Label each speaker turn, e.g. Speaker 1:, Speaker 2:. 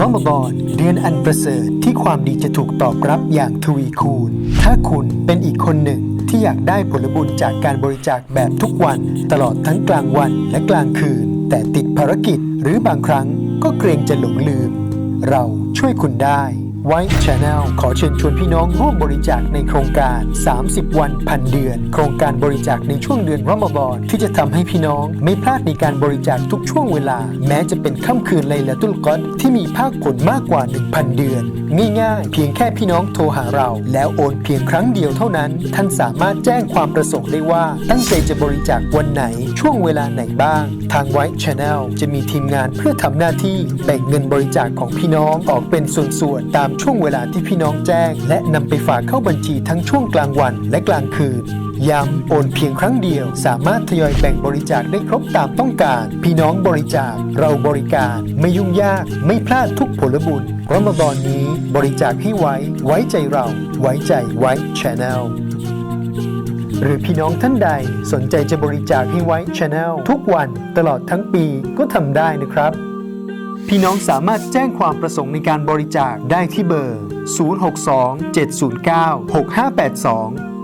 Speaker 1: รอมฎอนเดือนอันประเสริฐที่ความดีจะถูกตอบรับอย่างทวีคูณ ถ้าคุณเป็นอีกคนหนึ่งที่อยากได้ผลบุญจากการบริจาคแบบทุกวัน ตลอดทั้งกลางวันและกลางคืน แต่ติดภารกิจหรือบางครั้งก็เกรงจะหลงลืม เราช่วยคุณได้ ไว้ Channel ขอเชิญชวนพี่น้องร่วมบริจาคในโครงการ 30 วันพันเดือน โครงการบริจาคในช่วงเดือนรอมฎอนที่จะทำให้พี่น้องไม่พลาดในการบริจาคทุกช่วงเวลา แม้จะเป็นค่ำคืนไลลาตุลกอดที่มีภาคผลมากกว่า 1,000 เดือน ง่ายๆ เพียงแค่พี่น้องโทรหาเรา แล้วโอนเพียงครั้งเดียวเท่านั้น ท่านสามารถแจ้งความประสงค์ได้ว่าตั้งใจจะบริจาควันไหนช่วงเวลาไหนบ้าง ทางไว้ Channel จะมีทีมงานเพื่อทำหน้าที่แบ่งเงินบริจาคของพี่น้องออกเป็นส่วนๆตามช่วงเวลาที่พี่น้องแจ้ง และนำไปฝากเข้าบัญชีทั้งช่วงกลางวันและกลางคืน ย้ำโอนเพียงครั้งเดียว สามารถทยอยแบ่งบริจาคได้ครบตามต้องการ พี่น้องบริจาค เราบริการ ไม่ยุ่งยาก ไม่พลาดทุกผลบุญรอมฎอนนี้บริจาคให้ไว้ ไว้ใจเรา ไว้ใจไว้ Channel หรือพี่น้องท่านใดสนใจจะบริจาคให้ไว้ Channel ทุกวันตลอดทั้งปีก็ทำได้นะครับ พี่น้องสามารถแจ้งความประสงค์ในการบริจาคได้ที่เบอร์ 062 709 6582